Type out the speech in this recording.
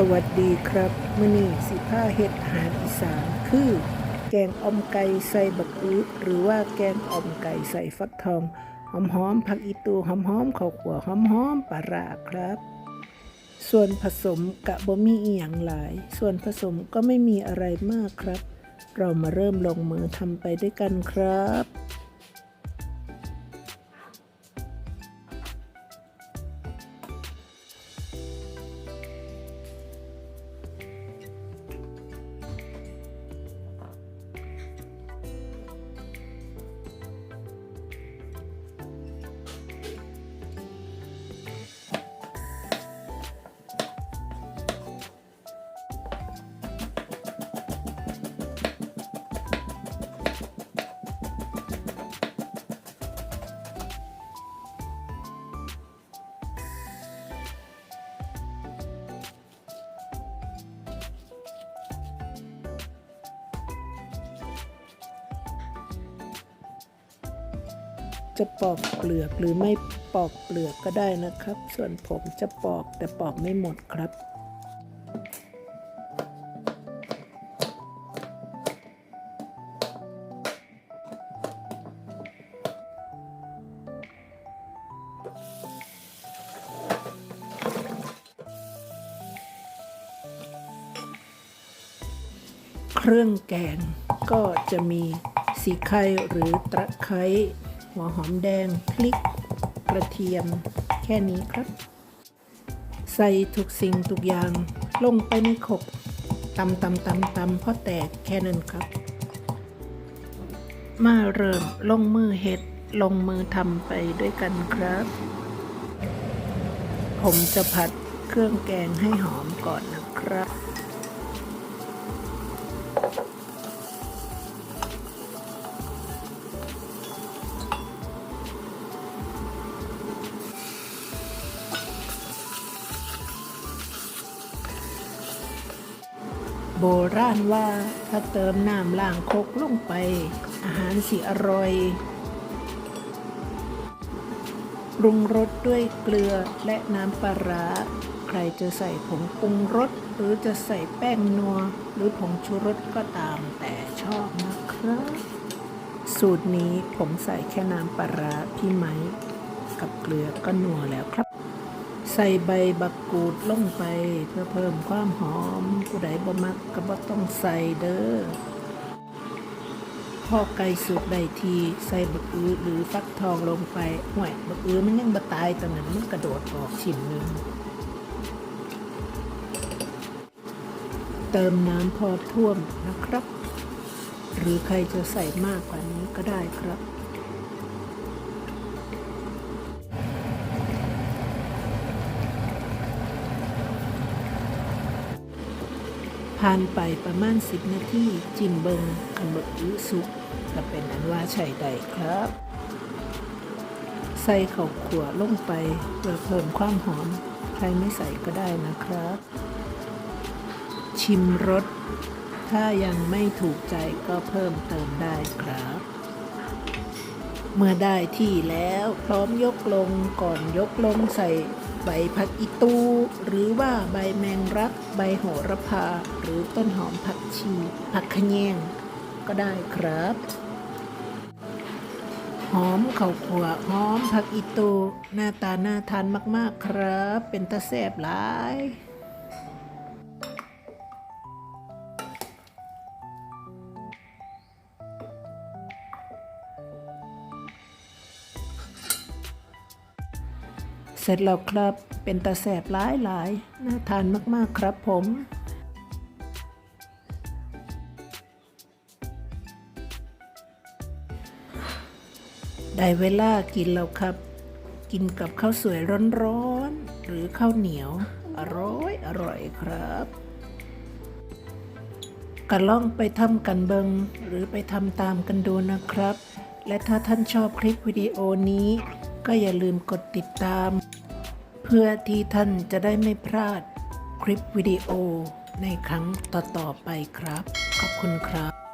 สวัสดีครับมื้อนี้สิผ้าเฮ็ดอาหารอีสานคือ แกงอ่อมไก่ใส่บักอื้อหรือว่าแกงอ่อมไก่ใส่ฟักทองหอมๆผักอีตูหอมๆข้าวขัวหอมๆปลาร้าครับ ส่วนผสมกะบ่มีอีหยังหลาย ส่วนผสมก็ไม่มีอะไรมากครับ เรามาเริ่มลงมือทำไปด้วยกันครับ จะปอกเปลือกหรือไม่ปอกเปลือกก็ได้นะครับ ส่วนผมจะปอกแต่ปอกไม่หมดครับเครื่องแกงก็จะมีสีไข่หรือตะไคร้ หัวหอมแดงพริก กระเทียม แค่นี้ครับ ใส่ทุกสิ่งทุกอย่างลงไปในขกตำตำตำตำพอแตกแค่นั้นครับ มาเริ่มลงมือเห็ดลงมือทำไปด้วยกันครับ ผมจะผัดเครื่องแกงให้หอมก่อนนะครับ โบราณว่าถ้าเติมน้ำล้างคกลงไป อาหารสิอร่อยปรุงรสด้วยเกลือและน้ำปลาร้า ใครจะใส่ผงปรุงรสหรือจะใส่แป้งนัว หรือผงชูรสก็ตามแต่ชอบนะครับ สูตรนี้ผมใส่แค่น้ำปลาร้าพี่ไหมกับเกลือก็นัวแล้วครับ ใส่ใบบักกูดลงไปเพื่อเพิ่มความหอมผู้ใดบ่มักก็บ่ต้องใส่เด้อพอไก่สุกได้ทีใส่บักอื้อหรือฟักทองลงไปห่วยบักอื้อมันยังบ่ตายตอนนั้นมันกระโดดออกชิ้นหนึ่งเติมน้ำพอท่วมนะครับ หรือใครจะใส่มากกว่านี้ก็ได้ครับ ผ่านไปประมาณ10นาทีจิ้มเบิงคันบดอื้อสุกก็เป็นอันว่าใช้ได้ครับ ใส่ข้าวขั่วลงไปเพื่อเพิ่มความหอม ใครไม่ใส่ก็ได้นะครับ ชิมรสถ้ายังไม่ถูกใจก็เพิ่มเติมได้ครับ เมื่อได้ที่แล้วพร้อมยกลงก่อนยกลงใส่ ใบผักอีตูหรือว่าใบแมงรัก ใบโหระพา หรือต้นหอมผักชี ผักขแยง ก็ได้ครับ หอมข้าวขวหอมผักอีตูหน้าตาน่าทานมากๆครับ เป็นตะแซบหลาย เสร็จแล้วครับ เป็นตาแสบหลายหลายๆน่าทานมากๆครับผมได้เวลากินแล้วครับ กินกับข้าวสวยร้อนๆ หรือข้าวเหนียว อร่อยอร่อยครับก็ล่องไปทำกันเบิงหรือไปทำตามกันดูนะครับ และถ้าท่านชอบคลิปวิดีโอนี้ ก็อย่าลืมกดติดตาม เพื่อที่ท่านจะได้ไม่พลาดคลิปวิดีโอในครั้งต่อๆไปครับ ขอบคุณครับ